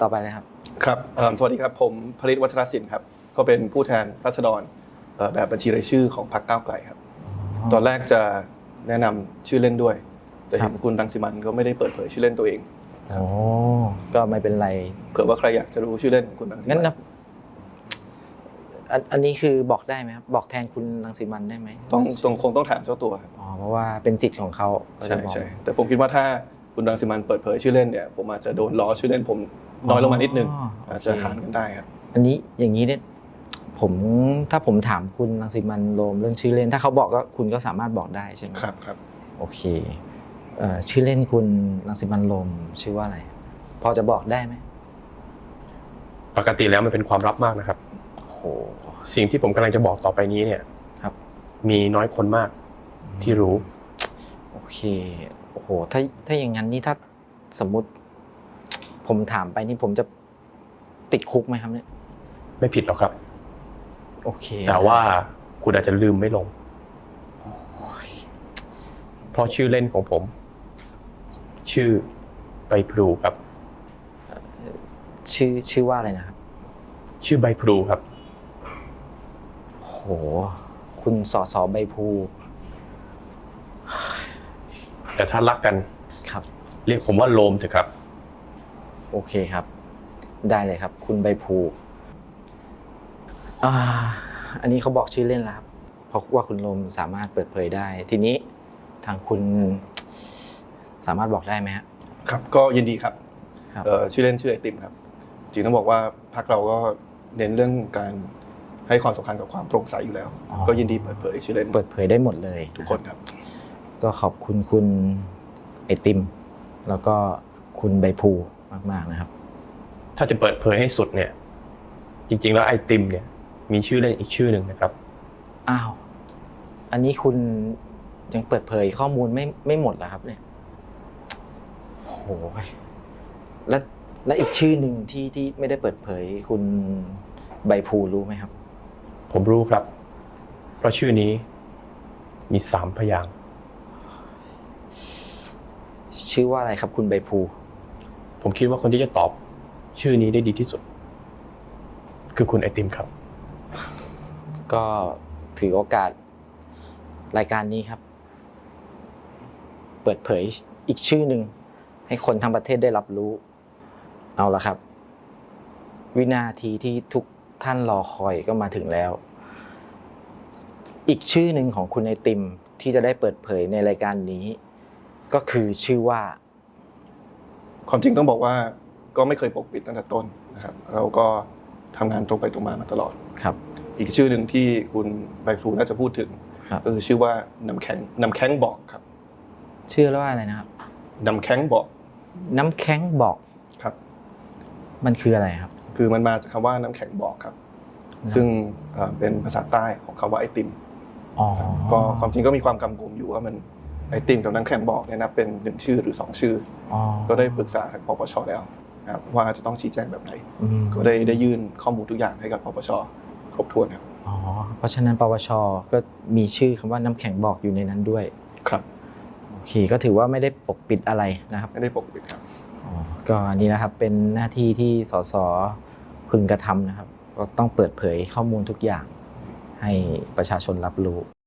ต่อไปเลยครับครับเอิ่มสวัสดีครับผมผลิตวัชรศิลป์ครับก็เป็นผู้แทนรัษฎรเอ่อแบบบัญชีรายชื่อของพรรคก้าวไกลครับ ตอนแรกจะแนะนำชื่อเล่นด้วย แต่ครัเห็บนคุณรังสิมันก็ไม่ได้เปิดเผยชื่อเล่นตัวเองโอ้ก็ไม่เป็นไรเผื่อว่าใครอยากจะรู้ชื่อเล่นของคุณรังสิงั้นมันะอันอันนี้คือบอกได้ไหมครับบอกแทนคุณรังสิมันได้ไหมต้องต้องคงต้องถามเจ้าตัวครับอ๋อเพราะว่าเป็นสิทธิ์ของเขาเขาใช่จะบอกใช่แต่ผมคิดว่าถ้าคุณรังสิมันเปิดเผยชื่อเล่นเนี่ยผมอาจจะโดนล้อชื่อเล่นผม น้อยลงมานิดนึงอ๋อโอเคอาจจะหารกันได้ครับอันนี้อย่างนี้เนี่ยผมถ้าผมถามคุณรังสิมันโรมเรื่องชื่อเล่น ถ้าเขาบอกก็คุณก็สามารถบอกได้ใช่ไหมครับครับโอเคเอ่อชื่อเล่นคุณรังสิมันโรมชื่อว่าอะไร พอจะบอกได้ไหมปกติแล้วมันเป็นความลับมากนะครับโอ้โหสิ่งที่ผมกำลังจะบอกต่อไปนี้เนี่ยครับ มีน้อยคนมากที่รู้ โอเคโอ้โหถ้าถ้าอย่างนั้นนี่ถ้าสมมุติ ผมถามไปนี่ผมจะติดคุกไหมครับเนี่ยไม่ผิดหรอกครับ โอเคแต่ว่าคุณอาจจะลืมไม่ลงโอ้ยเพราะชื่อเล่นของผม ชื่อใบพลูครับ ชื่อชื่อว่าอะไรนะครับ ชื่อใบพลูครับ โห คุณสอสอใบพลูแต่ถ้ารักกันครับ เรียกผมว่าโลมเถอะครับ โอเคครับ ได้เลยครับ คุณใบพลูอ่าอันนี้เขาบอกชื่อเล่นแล้วครับ เพราะว่าคุณลมสามารถเปิดเผยได้ ทีนี้ทางคุณสามารถบอกได้ไหมฮะ ครับ ก็ยินดีครับครับ เอ่อชื่อเล่นชื่อไอติมครับ จริงต้องบอกว่าพรรคเราก็เน้นเรื่องการให้ความสำคัญกับความโปร่งใสอยู่แล้ว อ๋อ ก็ยินดีเปิดเผยชื่อเล่นเปิดเผยได้หมดเลยทุกคนครับ ก็ขอบคุณคุณไอติม แล้วก็คุณใบพลู มากๆนะครับ ถ้าจะเปิดเผยให้สุดเนี่ย จริง ๆ แล้วไอติมเนี่ย มีชื่อเล่นอีกชื่อหนึ่งนะครับอ้าวอันนี้คุณยังเปิดเผยข้อมูลไม่ไม่หมดเหรอครับ เนี่ยโอ้โหแล้วและอีกชื่อหนึ่งที่ที่ไม่ได้เปิดเผยคุณใบพลูรู้ไหมครับ ผมรู้ครับ เพราะชื่อนี้ มีสามพยางค์ชื่อว่าอะไรครับ คุณใบพลู ผมคิดว่าคนที่จะตอบชื่อนี้ได้ดีที่สุด คือคุณไอติมครับ ก็ถือโอกาสรายการนี้ครับ เปิดเผยอีกชื่อหนึ่งให้คนทั้งประเทศได้รับรู้ เอาละครับ วินาทีที่ทุกท่านรอคอยก็มาถึงแล้ว อีกชื่อหนึ่งของคุณไอติมที่จะได้เปิดเผยในรายการนี้ ก็คือชื่อว่า ความจริงต้องบอกว่าก็ไม่เคยปกปิดตั้งแต่ต้นนะครับ เราก็ทำงานตรงไปตรงมามาตลอดครับ อีกชื่อหนึ่งที่คุณใบพลูน่าจะพูดถึงครับก็คือชื่อว่าน้ำแข็งน้ำแข็งบอกครับ ชื่อว่าอะไรนะครับน้ำแข็งบอก น้ำแข็งบอกครับ มันคืออะไรครับ คือมันมาจากคำว่าน้ำแข็งบอกครับ ซึ่งเอ่อเป็นภาษาใต้ของคำว่าไอติมอ๋อก็ความจริงก็มีความกำกวมอยู่ว่ามัน ไอติมกับน้ำแข็งบอกเนี่ยนับเป็นหนึ่งชื่อหรือสองชื่ออ๋อก็ได้ปรึกษาทางปปชแล้วนะครับว่าจะต้องชี้แจงแบบไหนอืมก็ได้ได้ยื่นข้อมูลทุกอย่างให้กับปปชครบถ้วนครับอ๋อเพราะฉะนั้นปวชก็มีชื่อคำว่าน้ำแข็งบอกอยู่ในนั้นด้วยครับโอเคก็ถือว่าไม่ได้ปกปิดอะไรนะครับ ไม่ได้ปกปิดครับอ๋อก็อันนี้นะครับเป็นหน้าที่ที่สสพึงกระทำนะครับ ก็ต้องเปิดเผยข้อมูลทุกอย่างให้ประชาชนรับรู้